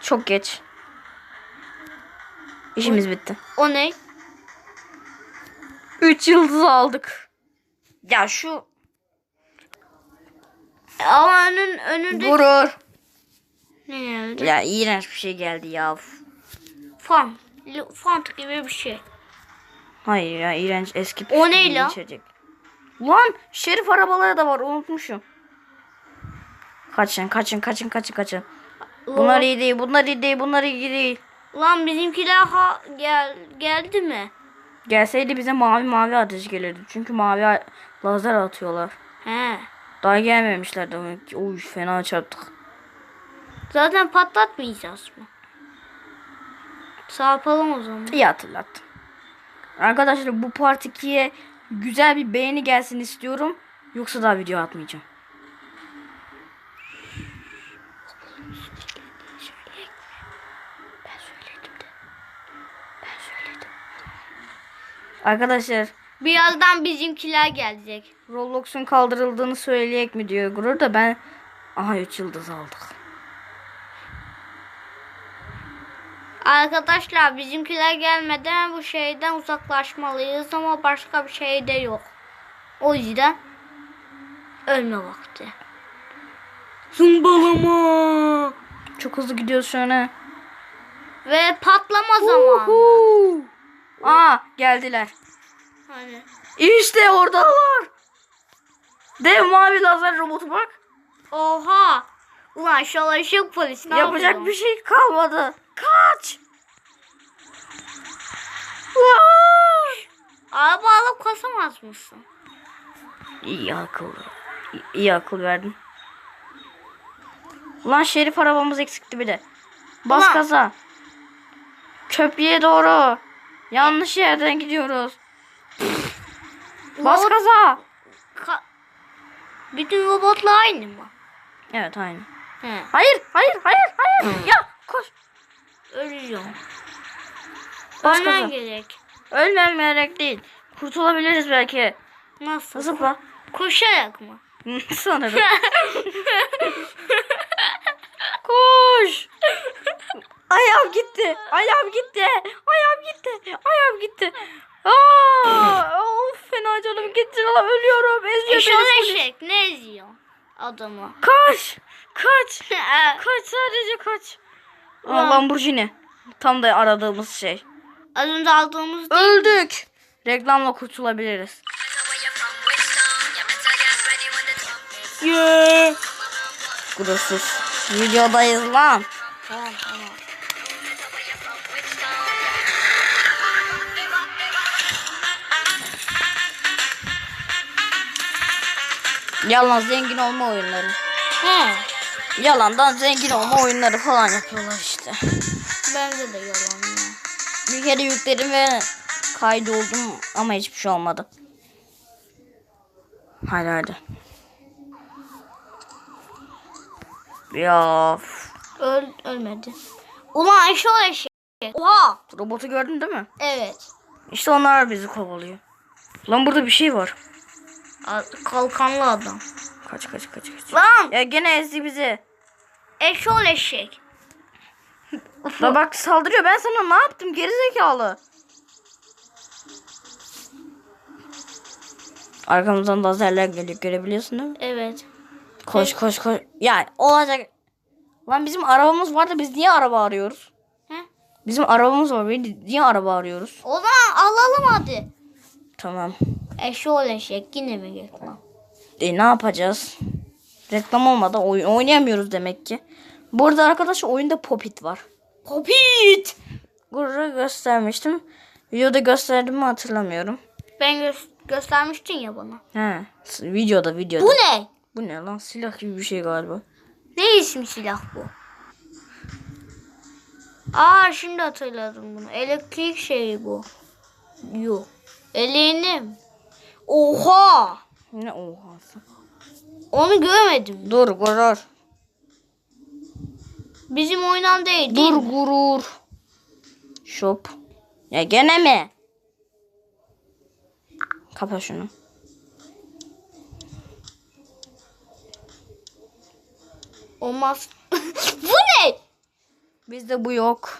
Çok geç. İşimiz bitti. O ne? 3 yıldız aldık. Ya şu Ama önün önünde gurur. ne geldi? Ya iğrenç bir şey geldi ya. Fan. Fant gibi bir şey. Hayır ya iğrenç eski O ne lan? içecek. Lan şerif arabaları da var unutmuşum. Kaçın kaçın kaçın kaçın kaçın. Bunlar iyi değil bunlar iyi değil bunlar iyi değil. Lan bizimkiler ha gel geldi mi? Gelseydi bize mavi mavi ateş gelirdi. Çünkü mavi lazer atıyorlar. He. Daha gelmemişler demek ki. Uy fena çarptık. Zaten patlatmayacağız mı? Çarpalım o zaman. İyi hatırlattın. Arkadaşlar bu part 2'ye güzel bir beğeni gelsin istiyorum. Yoksa daha video atmayacağım. Arkadaşlar Birazdan bizimkiler gelecek. Roblox'un kaldırıldığını söyleyek mi diyor Gurur da ben aha 3 yıldız aldık. Arkadaşlar bizimkiler gelmeden bu şeyden uzaklaşmalıyız ama başka bir şey de yok. O yüzden ölme vakti. Zımbalama. Çok hızlı gidiyoruz şu an. Ve patlama zamanı. Aa geldiler. Hani. İşte oradalar. Dev mavi lazer robotu bak. Oha. Ulan şu ışık polis ne Yapacak bir şey kalmadı. Kaç. Araba alıp kasamaz mısın? İyi akıl. İyi, iyi akıl verdin. Ulan şerif arabamız eksikti bir de. Bas Ulan. gaza. Köprüye doğru. Yanlış yerden gidiyoruz. Bas Robot- gaza. Ka- Bütün robotlar aynı mı? Evet aynı. He. Hayır, hayır, hayır, hayır. ya koş. Ölüyorum. Bas Ölmen gaza. gerek. Değil. Kurtulabiliriz belki. Nasıl? Zıpla. Koşarak mı? Sanırım. Koş. Ayağım gitti. Ayağım gitti. Ayağım gitti. Ayağım gitti. Aa, of fena canım gitti. lan, Ölüyorum. Eziyor Eşol beni. eşek ne eziyor adamı? Kaç. Kaç. Kaç sadece kaç. Aa, Ulan. Lamborghini. Tam da aradığımız şey. Az önce aldığımız Öldük. Reklamla kurtulabiliriz. Yeah. Gurursuz. Videodayız lan. Tamam tamam. Yalan zengin olma oyunları. He. Yalandan zengin olma oyunları falan yapıyorlar işte. Bence de yalan ya. Bir kere yükledim ve kaydoldum ama hiçbir şey olmadı. Hadi hadi. Ya Öl, ölmedi. Ulan eşol eşek. Oha. robotu gördün değil mi? Evet. İşte onlar bizi kovalıyor. Lan burada bir şey var. Kalkanlı adam. Kaç kaç kaç kaç. Lan Ya gene ezdi bizi. eşol eşek. La bak saldırıyor. Ben sana ne yaptım gerizekalı. Arkamızdan lazerler geliyor. Görebiliyorsun değil mi? Evet. Koş koş koş. Ya olacak. Lan bizim arabamız var da biz niye araba arıyoruz? Bizim arabamız var. Biz niye araba arıyoruz? O zaman alalım hadi. Tamam. Eşol eşek yine mi reklam? E ne yapacağız? Reklam olmadan oyun oynayamıyoruz demek ki. Burada arkadaşlar oyunda Popit var. Popit. Gurur'a göstermiştim. Videoda gösterdim mi hatırlamıyorum. Ben gö- göstermiştin ya bana. He. Videoda videoda. Bu ne? Bu ne lan? Silah gibi bir şey galiba. Ne isim silah bu? Aa şimdi hatırladım bunu. Elektrik şeyi bu. Yok. Eleğini. Oha. Ne ohası. Onu görmedim. Dur gurur. Bizim oynan değil değil Dur mi? gurur. Shop. Ya gene mi? Kapa şunu. Olmaz. bu? Bizde bu yok.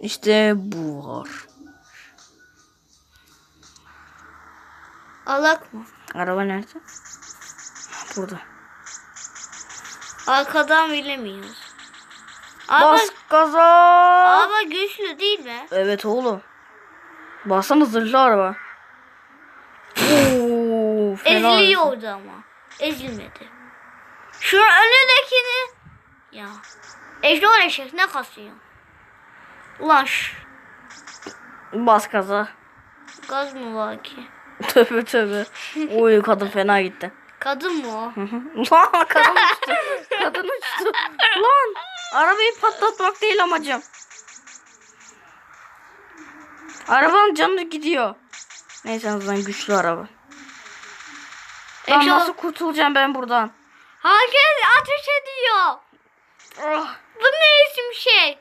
İşte bu var. Alak mı? Araba nerede? Burada. Arkadan bilemiyoruz. Ama, Bas gaza. ama güçlü değil mi? Evet oğlum. Bassana zırhlı araba. Oo, fena. Eziliyordu ama. Ezilmedi. Şu önündekini. Ya. Ejder eşek ne kasıyor? Ulan şş, Bas gaza. gaz mı var ki? Tövbe tövbe. Oy kadın fena gitti. Kadın mı o? Lan kadın uçtu. Kadın uçtu. Lan arabayı patlatmak değil amacım. Arabanın canı gidiyor. Neyse en azından güçlü araba. Lan Eşo- nasıl kurtulacağım ben buradan? Herkes ateş ediyor. Ah, Bu ne isim şey?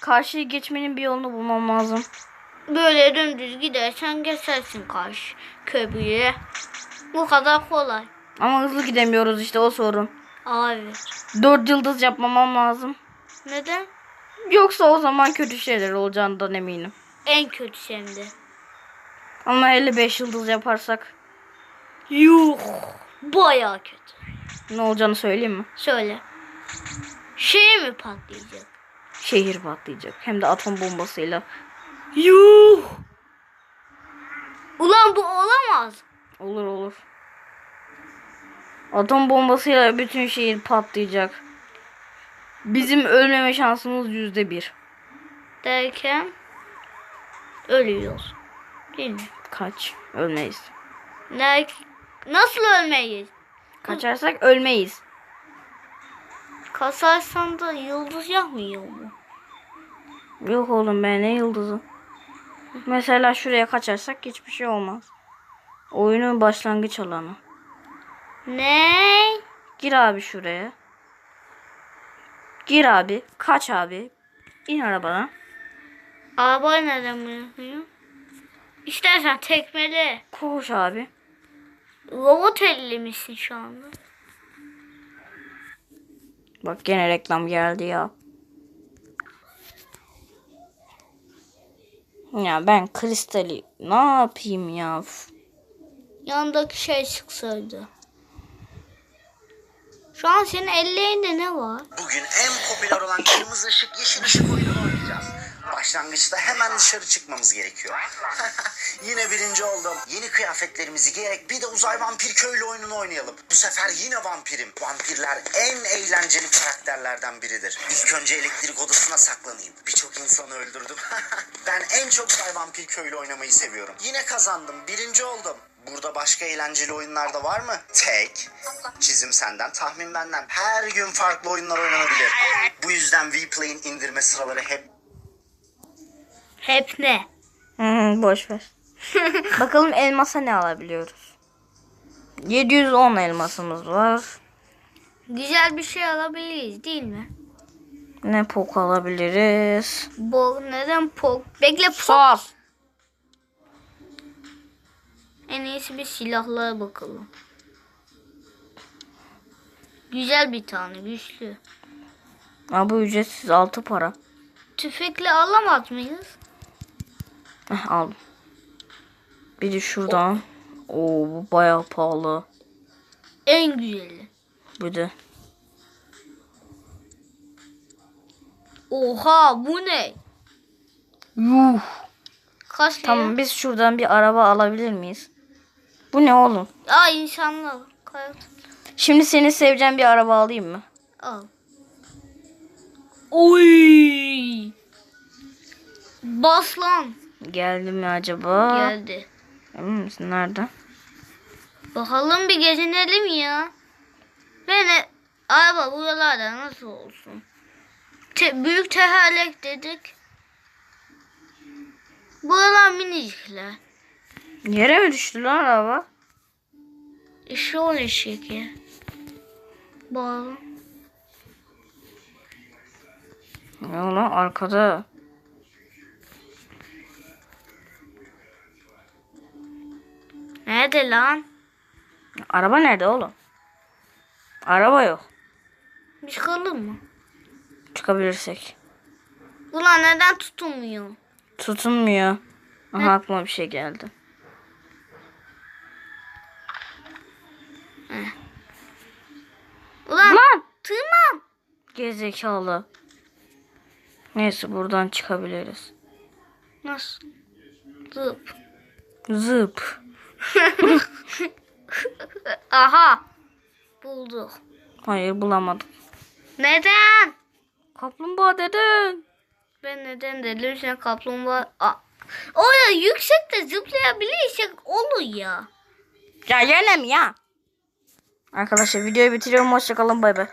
Karşıya geçmenin bir yolunu bulmam lazım. Böyle dümdüz gidersen geçersin karşı köprüye. Bu kadar kolay. Ama hızlı gidemiyoruz işte o sorun. Abi. Dört yıldız yapmamam lazım. Neden? Yoksa o zaman kötü şeyler olacağından eminim. En kötü şimdi. Ama 55 yıldız yaparsak Yuh. Baya kötü. ne olacağını söyleyeyim mi? Söyle. Şey mi patlayacak? Şehir patlayacak. Hem de atom bombasıyla. Yuh. Ulan bu olamaz. Olur olur. Atom bombasıyla bütün şehir patlayacak. Bizim ölmeme şansımız yüzde bir. Derken ölüyoruz. Değil mi? Kaç? Ölmeyiz. Ne, nasıl ölmeyiz? Kaçarsak ölmeyiz. Kasarsan da yıldız yakmıyor mu? Yok oğlum ben ne yıldızı. Mesela şuraya kaçarsak hiçbir şey olmaz. Oyunun başlangıç alanı. Ne? Gir abi şuraya. Gir abi. Kaç abi. İn arabana. Arabayı neden bırakıyor? İstersen tekmeli. Koş abi. Robot elli misin şu anda? Bak gene reklam geldi ya. Ya ben kristali ne yapayım ya? Üf. Yandaki şey çıksaydı. Şu an senin ellerinde ne var? Bugün en popüler olan kırmızı ışık yeşil ışık oyununu oynayacağız. Başlangıçta hemen dışarı çıkmamız gerekiyor. yine birinci oldum. Yeni kıyafetlerimizi giyerek bir de uzay vampir köylü oyununu oynayalım. Bu sefer yine vampirim. Vampirler en eğlenceli karakterlerden biridir. İlk önce elektrik odasına saklanayım. Birçok insanı öldürdüm. ben en çok uzay vampir köylü oynamayı seviyorum. Yine kazandım. Birinci oldum. Burada başka eğlenceli oyunlar da var mı? Tek, çizim senden, tahmin benden. Her gün farklı oyunlar oynanabilir. Bu yüzden Vplay'in indirme sıraları hep Hep ne? Boş ver. Bakalım elmasa ne alabiliyoruz? 710 elmasımız var. Güzel bir şey alabiliriz değil mi? Ne pok alabiliriz? Bu neden pok? Bekle pok. Sos. En iyisi bir silahlara bakalım. Güzel bir tane güçlü. Ha, bu ücretsiz 6 para. Tüfekle alamaz mıyız? Heh, aldım. Bir de şuradan. Oo bu bayağı pahalı. En güzeli. Bir de. Oha bu ne? Yuh. Kaç lira? Tamam biz şuradan bir araba alabilir miyiz? Bu ne oğlum? Aa insanlar. Şimdi senin seveceğin bir araba alayım mı? Al. Oy. Bas lan. Geldi mi acaba? Geldi. Emin misin? Nerede? Bakalım bir gezinelim ya. Beni araba buralarda nasıl olsun? Te- büyük tekerlek dedik. Buralar minicikler. Yere mi düştü lan araba? İşte o ya. Bağlı. Ne lan arkada? Nerede lan? Araba nerede oğlum? Araba yok. Bir çıkalım mı? Çıkabilirsek. Ulan neden tutunmuyor? Tutunmuyor. Aha aklıma bir şey geldi. Ulan Lan! tırman. Gezekalı. Neyse buradan çıkabiliriz. Nasıl? Zıp. Zıp. Aha. Bulduk. Hayır bulamadım. Neden? Kaplumbağa deden. Ben neden dedim sen kaplumbağa... Aa. Oraya yüksekte zıplayabilirsek olur ya. Ya yine mi ya? Arkadaşlar videoyu bitiriyorum. Hoşçakalın. Bay bay.